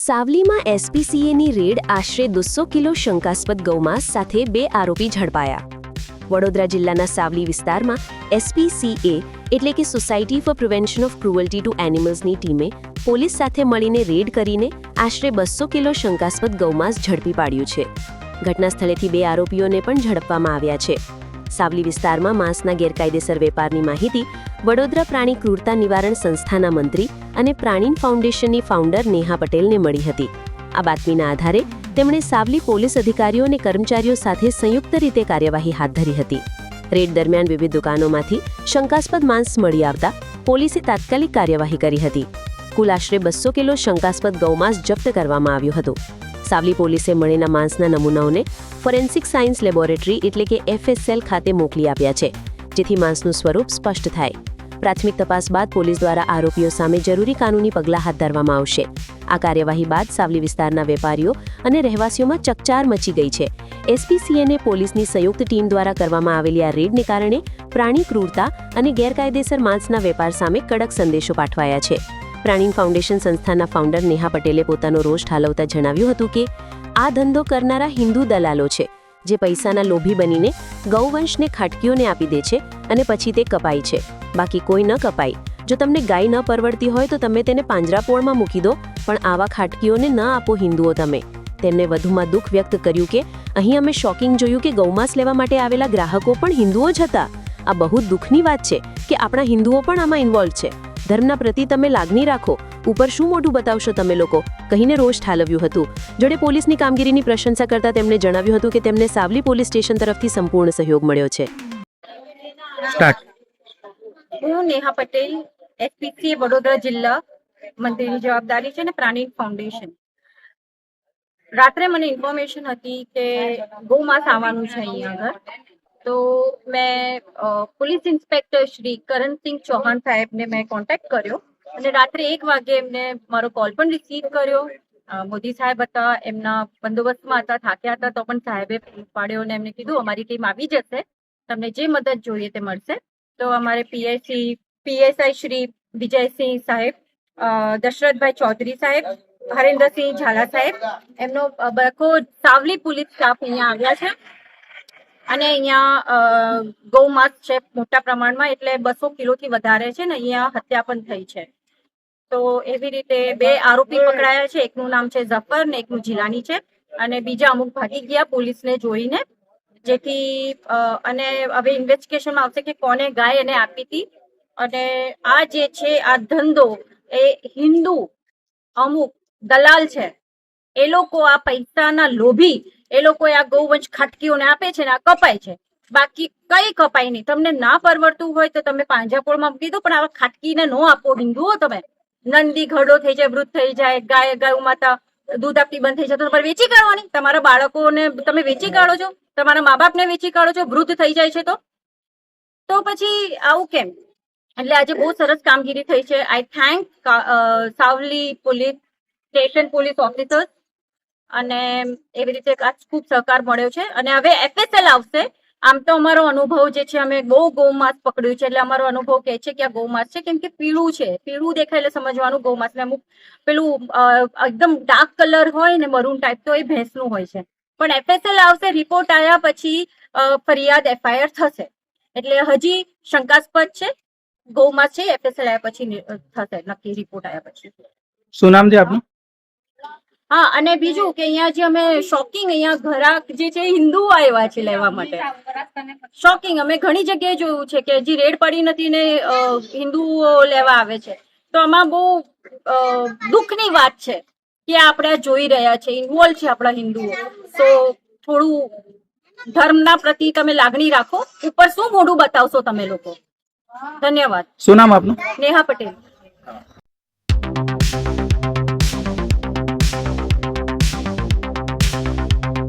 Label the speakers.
Speaker 1: સાવલીમાં એસપીસીએની red આશરે દોસો kilo શંકાસ્પદ ગૌમાંસ સાથે બે આરોપી ઝડપાયા. વડોદરા જિલ્લાના સાવલી વિસ્તારમાં એસપીસીએ એટલે કે society for prevention of cruelty to એનિમલ્સની ટીમે પોલીસ સાથે મળીને રેડ કરીને આશરે બસો કિલો શંકાસ્પદ ગૌમાંસ ઝડપી પાડ્યું છે. ઘટના સ્થળેથી બે આરોપીઓને પણ ઝડપવામાં આવ્યા છે. સાવલી વિસ્તારમાં માંસના ગેરકાયદેસર વેપારની માહિતી વડોદરા પ્રાણી ક્રૂરતા નિવારણ સંસ્થાના મંત્રી અને પ્રાણીન ફાઉન્ડેશનની ફાઉન્ડર નેહા પટેલને મળી હતી. આ બાતમીના આધારે તેમણે સાવલી પોલીસ અધિકારીઓ અને કર્મચારીઓ સાથે સંયુક્ત રીતે કાર્યવાહી હાથ ધરી હતી. રેડ દરમિયાન વિવિધ દુકાનોમાંથી શંકાસ્પદ માંસ મળી આવતા પોલીસે તાત્કાલિક કાર્યવાહી કરી હતી. કુલ આશરે બસો કિલો શંકાસ્પદ ગૌમાંસ જપ્ત કરવામાં આવ્યું હતું. સાવલી પોલીસે મળેલા માંસના નમૂનાઓને ફોરેન્સિક સાયન્સ લેબોરેટરી એટલે કે એફએસએલ ખાતે મોકલી આપ્યા છે. જેથી માંસનું સ્વરૂપ સ્પષ્ટ થાય. પ્રાથમિક તપાસ બાદ પોલીસ દ્વારા આરોપીઓ સામે જરૂરી કાનૂની પગલાં હાથ ધરવામાં આવશે. આ કાર્યવાહી બાદ સાવલી વિસ્તારના વેપારીઓ અને રહેવાસીઓમાં ચકચાર મચી ગઈ છે. એસપીસીએને પોલીસની સંયુક્ત ટીમ દ્વારા કરવામાં આવેલી આ રેડને કારણે પ્રાણી ક્રૂરતા અને ગેરકાયદેસર માંસના વેપાર સામે કડક સંદેશો પાઠવાયા છે. પ્રાણીન ફાઉન્ડેશન સંસ્થાના ફાઉન્ડર નેહા પટેલે પોતાનો રોષ ઠાલવતા જણાવ્યું હતું કે, આ ધંધો કરનારા હિન્દુ દલાલો છે. જે પૈસાના લોભી બનીને ગૌવંશને ખાટકીઓને આપી દે છે અને પછી તે કપાય છે. બાકી કોઈ ન કપાય. જો તમને ગાય ન પરવડતી હોય તો તમે તેને પાંજરાપોળમાં મૂકી દો, પણ આવા ખાટકીઓને ન આપો હિન્દુઓ તમે. તેમને વધુમાં દુઃખ વ્યક્ત કર્યું કે, અહીં અમે શોકિંગ જોયું કે ગૌમાંસ લેવા માટે આવેલા ગ્રાહકો પણ હિન્દુઓ જ હતા. આ બહુ દુઃખની વાત છે કે આપણા હિન્દુઓ પણ આમાં ઇન્વોલ્વ છે. ધર્મના પ્રતિ તમે લાગણી રાખો. ઉપર શું મોઢું બતાવશો તમે લોકો? કહીને રોષ ઠાલવ્યું હતું. જોડે પોલીસની કામગીરીની પ્રશંસા કરતા તેમણે જણાવ્યું હતું કે તેમને સાવલી પોલીસ સ્ટેશન તરફથી સંપૂર્ણ સહયોગ મળ્યો છે.
Speaker 2: હું નેહા પટેલ એસપીસી વડોદરા જિલ્લા મંત્રીની જવાબદારી છે ને પ્રાણી ફાઉન્ડેશન. રાત્રે મને ઇન્ફોર્મેશન હતી કે ગૌમાસ આવવાનું છે અહીંયા આગળ. તો મેં પોલીસ ઇન્સ્પેક્ટર શ્રી કરણસિંહ ચૌહાણ સાહેબને મેં કોન્ટેક્ટ કર્યો. અને રાત્રે એક વાગે એમને મારો કોલ પણ રિસીવ કર્યો. મોદી સાહેબ હતા એમના બંદોબસ્તમાં હતા થાક્યા હતા તો પણ સાહેબે પાડ્યો અને એમને કીધું અમારી ટીમ આવી જશે તમને જે મદદ જોઈએ તે મળશે. તો અમારે પીએસસી પીએસઆઈ શ્રી વિજયસિંહ સાહેબ દશરથભાઈ ચૌધરી સાહેબ હરેન્દ્રસિંહ ઝાલા સાહેબ એમનો બખો સાવલી પોલીસ સ્ટાફ અહીંયા આવ્યા છે. અને અહીંયા અ, ગૌમાંસ છે મોટા પ્રમાણમાં એટલે બસો કિલોથી વધારે છે ને અહીંયા હત્યા પણ થઈ છે. તો એવી રીતે બે આરોપી પકડાયા છે. એકનું નામ છે ઝફર ને એકનું જીલાની છે. અને બીજા અમુક ભાગી ગયા પોલીસને જોઈને. જેથી અને હવે ઇન્વેસ્ટિગેશનમાં આવશે કે કોને ગાય એને આપી હતી. અને આ જે છે, આ ધંધો, એ હિન્દુ અમુક દલાલ છે, એ લોકો આ પૈસાના લોભી, એ લોકો આ ગૌવંશ ખાટકીઓને આપે છે ને આ કપાય છે. બાકી કઈ કપાય નહીં. તમને ના પરવડતું હોય તો તમે પાંજાપોળમાં મૂકી દો, પણ આવા ખાટકીને નો આપો હિન્દુઓ તમે. નંદી ઘડો થઈ જાય, વૃદ્ધ થઈ જાય, ગાય ગાય માતા, દૂધ આપતી બંધ થઈ જાય. તો તમારે વેચી કાઢવાની. તમારા બાળકોને તમે વેચી કાઢો છો, તમારા મા બાપને વેચી કાઢો છો, વૃદ્ધ થઈ જાય છે તો? તો પછી આવું કેમ? એટલે આજે બહુ સરસ કામગીરી થઈ છે. I thank Savli police, station police officers. અને એવી રીતે ખૂબ સહકાર મળ્યો છે. અને હવે એફએસએલ આવશે. આમ તો અમારો અનુભવ જે છે, અમે બહુ ગૌમાંસ પકડ્યું છે, એટલે અમારો અનુભવ કહે છે કે આ ગૌમાંસ છે, કેમ કે પીળું છે. પીળું દેખાય એટલે સમજવાનું ગૌમાંસ ને અમુક પેલું એકદમ ડાર્ક કલર હોય ને મરૂન ટાઈપ તો એ ભેંસનું હોય છે. પણ એફએસએલ આવશે રિપોર્ટ આવ્યા પછી ફરિયાદ એફઆઈઆર થશે. એટલે હજી શંકાસ્પદ છે, ગૌમાસ છે એફએસએલ આવ્યા પછી થશે, નક્કી રિપોર્ટ આવ્યા પછી.
Speaker 3: શું નામ છે આપનું?
Speaker 2: હા અને બીજું કે અહીંયા જે અમે શોકિંગ અહીંયા ઘરાક જે છે હિન્દુ આવ્યા છે લેવા માટે. શોકિંગ અમે ઘણી જગ્યાએ જોયું છે કે હજી રેડ પડી નથી ને હિન્દુઓ લેવા આવે છે. તો આમાં બહુ દુઃખની વાત છે કે આપણે જોઈ રહ્યા છે ઇન્વોલ્વ છે આપણા હિન્દુઓ. તો થોડું ધર્મના પ્રતિ તમે લાગણી રાખો. ઉપર શું મોઢું બતાવશો તમે લોકો? ધન્યવાદ.
Speaker 3: શું નામ આપનું?
Speaker 2: નેહા પટેલ.